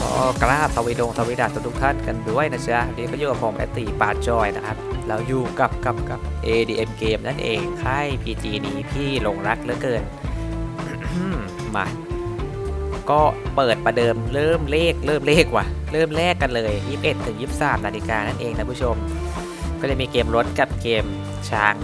ก็กราบสวีดงสวีดัสทุกท่านกันด้วยนะจ๊ะวันนี้ก็อยู่กับผมแอตตีปาจอยนะครับ เราอยู่กับกับกับ ADM เกมนั่นเองค่าย PG นี้พี่หลงรักเหลือเกิน มา ก็เปิดประเดิมเริ่มเลขเริ่มเลขว่ะ เริ่มแรกกันเลย 21ถึง23นาฬิกานั่นเองนะผู้ชม ก็จะมีเกมรถกับเกมช้าง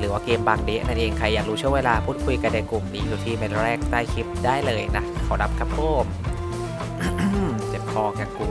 หรือว่าเกมบางเดะนั่นเองใครอยากรู้ช่วงเวลาพูดคุยกันในกลุ่มนี้อยู่ที่เมนแรกใต้คลิปได้เลยนะขอรับครับผม เจ็บคอแกกู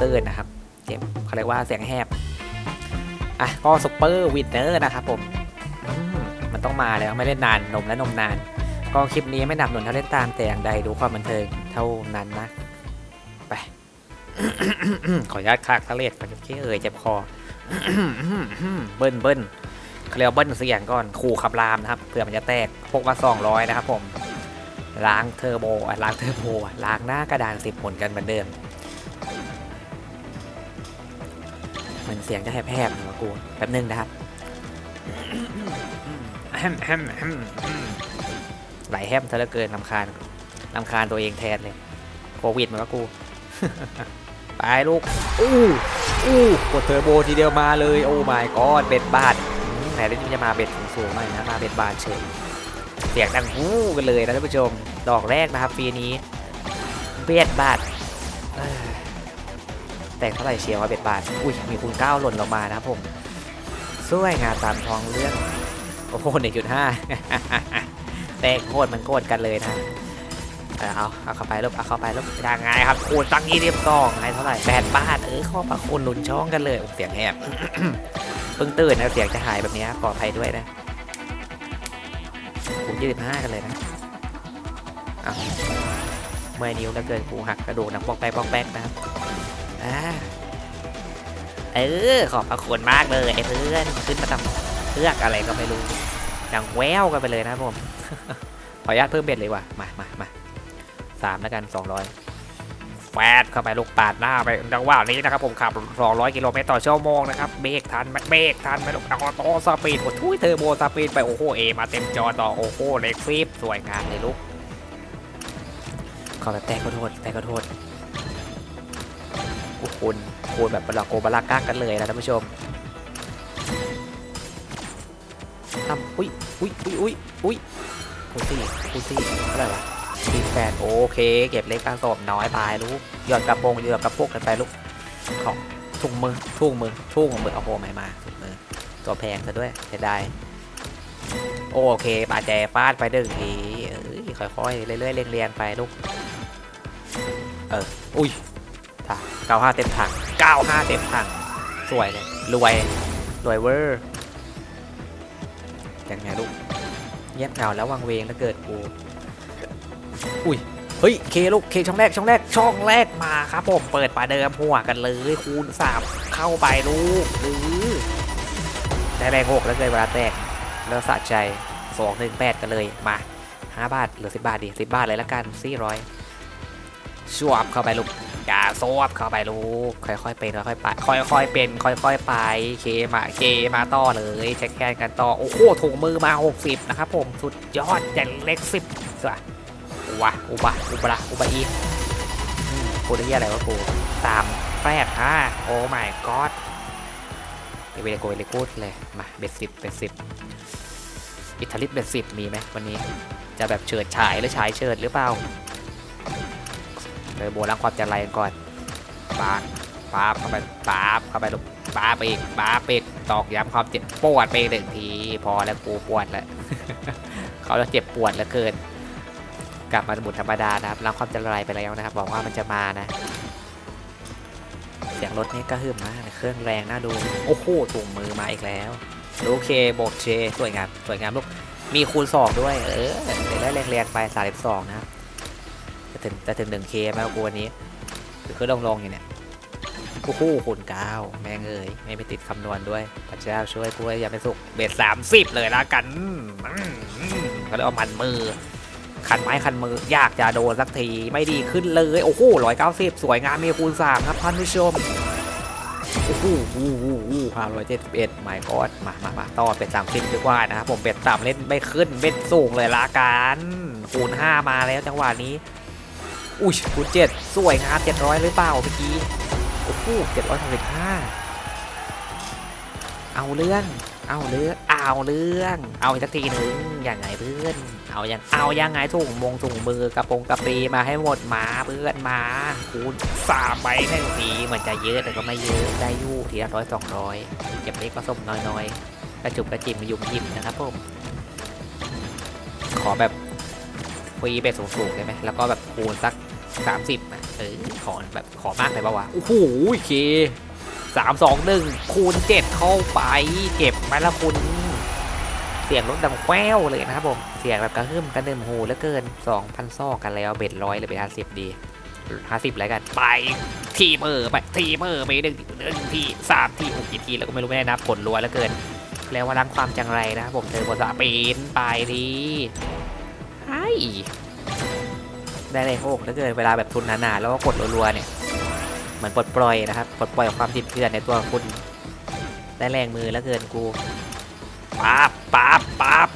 ตื้นๆนะครับเจ็บเขาเรียกว่าเสียงแหบ อะ ก็ซุปเปอร์วินเนอร์นะครับผม มันต้องมาแล้วไม่เล่นนานนมและนมนาน ก็คลิปนี้ไม่หนับหนุนเท่าเล่นตามแต่อย่างใดดูความบันเทิงเท่านั้นนะ ไป ขออนุญาตคากทะเลดก่อนที่เอ่ยเจ็บคอ เบิ้ลเบิ้ลเขาเรียกเบิ้ลเสียงก่อนขู่ขับรามนะครับเผื่อมันจะแตกพกมา200นะครับผม ล้างเทอร์โบอะล้างเทอร์โบอะล้างหน้ากระดานสิบหมุนกันเหมือนเดิมเหมันเสียงจะแหบๆหนะกูแป๊บนึงนะครับแฮมแฮมไหลแฮมเธอเหลือเกินลำคาญลำคาญตัวเองแทนเลยโควิดมันก็กูไปลูก อู้ อู้กดเทอร์โบทีเดียวมาเลย โอ้ my god เบ็ดบาทอืมแหมได้ที่จะมาเบ็ดสูงๆหน่อยนะ มาเบ็ดบาทเฉย เสียงดังฮู้กันเลยนะท่านผู้ชม ดอกแรกนะครับปีนี้ เบ็ดบาทแต่เท่าไหร่เชียวว่าเบ็ดบาทอุ้ยมีคูณเก้าหล่นลงมานะครับผมสวยงามตามท้องเรื่องโอ้โหหนึ่งจุดห้าแต่งโคตรมันโคตรกันเลยนะเอาเอาเข้าไปลูกเอาเข้าไปลูกยังไงครับคูณตั้งยี่สิบสองให้เท่าไหร่แปดบาทเออข้อประคุณหลุนช่องกันเลยโอ้เสียงแหบเพิ่งตื่นนะเสียงจะหายแบบนี้ขออภัยด้วยนะคูณยี่สิบห้ากันเลยนะ อาเมื่อนิ้วแล้วเกินกูหักกระดูกหนักปอกแป๊กปอกแป๊กนะครับอ่าเออขอบพระคุณมากเลยไอ้เพื่อนขึ้นมาทำเพือกอะไรก็ไม่รู้ดังแววกันไปเลยนะครับผมขออนุญาตเพิ่มเบ็ดเลยว่ะมามามาสามแล้วกัน200แฟดเข้าไปลูกปาดหน้าไปจังหวะนี้นะครับผมขับ 200 กิโลเมตรต่อชั่วโมงนะครับเบรกทันเบรกทันไหมลูกออโต้สปีดโอ้ทุยเทอร์โบสปีดไปโอ้โหเอมาเต็มจอต่อโอ้โหเล็กฟีบสวยงามเลยลูก ขอแบบแตกก็โทษแตกก็โทษโอ้โหคุณคุณแบบบลาโกบลาก้ากันเลยนะท่านผู้ชมทำอุ้ยอุ้ยอุ้ยอุ้ยอุ้ยคูณสี่คูณสี่เท่าไรวะสี่แปดโอเค เก็บเล็กกระสอบน้อยไปลูกหยอดกระโปรงหยอดกระปุกกันไปลูกของถุงมือทุ่งมือทุ่งมือเอาโหไม่มาถุงมือตัวแพงซะด้วยเสียดายโอเคปาแจฟาดไปดึงทีค่อยๆเรื่อยๆเรียงๆไปลูก เออ อุ้ยถ่าเก้าห้าเต็มถังเก้าห้าเต็มถัง สวยเลย รวย รวยเวอร์ยังไงลูกเงียบเหงาแล้ววังเวงแล้วเกิดกู อุ้ย เฮ้ย เคลูก เคช่องแรก ช่องแรก ช่องแรกมาครับผม เปิดปาเดิมหัวกันเลย คูณสามเข้าไปลูกหรือได้แรงหกแล้วเลยเวลาแตก แล้วสะใจสองหนึ่งแปดกันเลย มาห้าบาท เหลือสิบบาทดิสิบบาทเลยละกันสี่ร้อย ชวบเข้าไปลูกอย่าซบเข้าไปลูกค่อยๆเป็นค่อยๆไปค่อยๆเป็น ค่อยๆไปเคมาเคมาต่อเลยแจ็คแคนกันต่อโอ้โหถุงมือมา 60 นะครับผมสุดยอดแต่เล็กสิบสวยอุบะอุบะอุบะอุบะอีกูได้เหี้ยอะไรวะกูสามแปดห้าโอ้ my god เวเลยกูเลยกูดเลยมาเบ็ดสิบเบ็ดสิบอิตาลีเบ็ดสิบมีไหมวันนี้จะแบบเฉิดฉายหรือฉายเฉิดหรือเปล่า เลยโบล้างความใจไรก่อนปาปาเข้าไปปาเข้าไปลูกปาไปอีกปาไปอีกตอกย้ำความเจ็บปวดไปอีกหนึ่งทีพอแล้วกูปวดแล้วเขาจะเจ็บปวดเหลือเกิน กลับมาสมุดธรรมดานะครับรับความจะลายไปแล้วนะครับบอกว่ามันจะมานะเสียงรถนี่ก็หึ่มมากเครื่องแรงน่าดูโอ้โหถุงมือมาอีกแล้วโอเคโบกเชสวยงามสวยงามลูกมีคูณสองด้วย เออเดี๋ยวได้แรงๆไปสามสิบสองนะครับ จะถึงจะถึงหนึ่งเคไหมกูวันนี้หรือคือลงๆอยู่เนี่ยโอ้โหคูณเก้าแม่งเอ้ยไม่ไปติดคำนวณด้วยพระเจ้าช่วยกูอย่าไปสุกเบ็ดสามสิบเลยละกันก็เลยเอามันมือ คันไม้คันมืออยากจะโดนสักทีไม่ดีขึ้นเลยโอ้โหร้อยเก้าสิบสวยงามมีคูณสามครับท่านผู้ชมโอ้โหห้าร้อยเจ็ดสิบเอ็ดหมายกอดมามามาต่อเป็นสามสิบดีกว่านะครับผมเป็ดต่ำเล่นไม่ขึ้นเบ็ดสูงเลยละกันคูณห้ามาแล้วจังหวะนี้ อุ้ยคูณเจ็ดสวยงามเจ็ดร้อยหรือเปล่าเมื่อกี้ โอ้โหเจ็ดร้อยหกสิบห้าเอาเรื่อง เอาเรื่อง เอาเรื่อง เอาอีกสักทีหนึ่งยังไงเพื่อน เอายังเอายังไงถุงมงถุงมือกระโปรงกระปีมาให้หมดมาเพื่อนมาคูณสามใบหนึ่งทีเหมือนจะเยอะแต่ก็ไม่เยอะได้ยู่ทีละร้อยสองร้อยเก็บเล็กผสมน้อยๆกระจุกกระจิมยุมยิมนะครับผมขอแบบ ฟรีไปสูงๆได้ไหมแล้วก็แบบคูณสัก 30อะเออขอแบบขอมากไปปะวะโอ้โหเคสามสองหนึ่งคูณเจ็ดเข้าไป เก็บไหมละคุณ เสียงรถดังแคววเลยนะครับผม เสียงแบบกระหึ่มกระหนึ่มหูเหลือเกิน2,000ซอกกันแล้วเบ็ดร้อยหรือเบ็ดห้าสิบดีห้าสิบแล้วกันไปทีเมอร์ไปทีเมอร์ไปหนึ่งหนึ่งทีสามทีหกกี่ทีแล้วก็ไม่รู้ไม่ได้นับผลรัวเหลือเกิน แล้วว่ารังความจังไรนะครับผมเจอบนสะปีนไปดี ไอได้เลยโอ้เหลือเกินเวลาแบบทุนหนาๆแล้วก็กดรัวๆเนี่ยเหมือนปลดปล่อยนะครับปลดปล่อยความติดเถื่อนในตัวคุณ ได้แรงมือแล้วเกินกูป๊าบป๊าบป๊าบ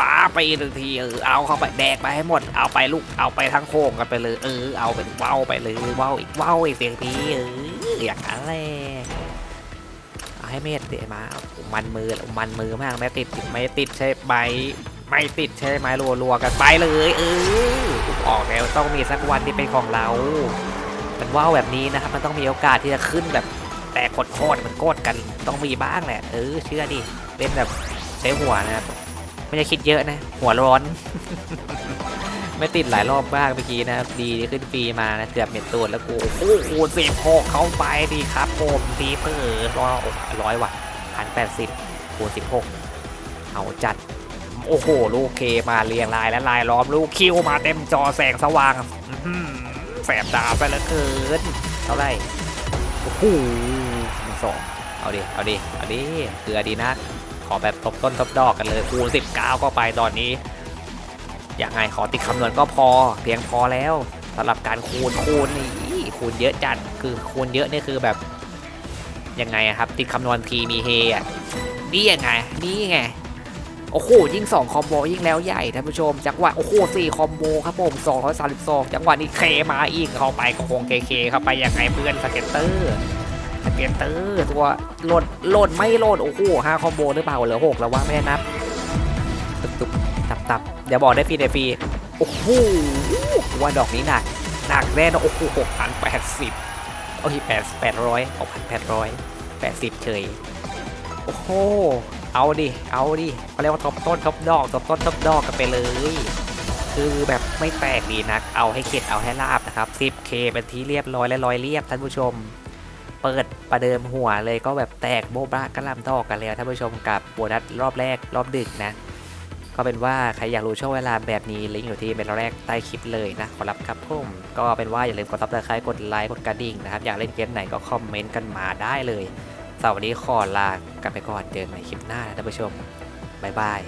ป๊าบไปหนึ่งทีเออเอาเข้าไปแดกไปให้หมดเอาไปลูกเอาไปทั้งโค้งกันไปเลยเออเอาไปว้าไปเลยว้าอีกว้าอีกเสียงทีเอออย่างนั้นแหละเอาให้เม็ดเดี๋ยวมามันมือมันมือมากไม่ติดไม่ติดใช่ไหม ไม่ติดใช่ไหมรัวๆกันไปเลยเออออกแล้วต้องมีสักวันที่เป็นของเรา มันว่าวแบบนี้นะครับ มันต้องมีโอกาสที่จะขึ้นแบบแต่กดโคตรมันโกดกันต้องมีบ้างแหละ เออเชื่อดิเล่นแบบใช้หัวนะครับไม่ได้คิดเยอะนะ หัวร้อน ไม่ติดหลายรอบบ้างเมื่อกี้นะครับดีที่ขึ้นฟรีมานะเกือบเม็ดตัวแล้วกูโอ้โหสิบหกเข้าไปดีครับผมทีเพิ่ร้อยร้อยวัตพันแปดสิบคูณสิบหกเอาจัด โอ้โห ลูกเคมาเรียงรายและลายล้อมลูกคิวมาเต็มจอแสงสว่างแสบตาไปเลือเกินเท่าไหร่โอ้โหสองเอาดิ เอาดิ เอาดิเกลือดีนะ ขอแบบทบต้นทบดอกกันเลยคูณ19ก็ไปตอนนี้ อย่างไงขอติดคำนวณก็พอ เพียงพอแล้วสำหรับการคูณคูณนี่คูณเยอะจัดคือคูณเยอะนี่คือแบบยังไงครับ ติดคำนวณทีมีเฮอะนี่ยังไง นี่ไง โอ้โหยิ่ง2คอมโบยิ่งแล้วใหญ่ท่านผู้ชม จังหวะโอ้โห4คอมโบครับผม232 จังหวะนี้เคมาอีกเข้าไปก็คงเคเคเข้าไปยังไงเพื่อนสเก็ตเตอร์สเก็ตเตอร์ตัวหลดโหลดไม่หลดโอ้โห5คอมโบหรือเปล่าเหลือ6แล้วว่าไม่ได้นับตุบตุบตับตับอย่าบอกได้ฟรีได้ฟรีโอ้โหว่าดอกนี้หนักหนักแน่นอนโอ้โหหกพันแปดสิบโอ้ยแปดแปดร้อยหกพันแปดร้อยแปดสิบเฉยโอ้โห เอาดิ เอาดิเขาเรียกว่าทบต้นทบดอกทบต้นทบดอกกันไปเลย คือแบบไม่แตกดีนัก เอาให้เข็ดเอาให้ลาบนะครับ 10k เป็นที่เรียบร้อยและร้อยเรียบท่านผู้ชม เปิดประเดิมหัวเลยก็แบบแตกโบบะกระลำดอกกันแล้วท่านผู้ชมกับโบนัสรอบแรกรอบดึกนะก็เป็นว่าใครอยากรู้ช่วงเวลาแบบนี้ลิงก์อยู่ที่เมนแรกใต้คลิปเลยนะขอรับครับผมก็เป็นว่าอย่าลืมกดซับสไครต์กดไลค์กดกระดิ่งนะครับอยากเล่นเกมไหนก็คอมเมนต์กันมาได้เลย สำหรับวันนี้ขอลากันไปก่อนเจอกันใหม่คลิปหน้านะท่านผู้ชมบ๊ายบาย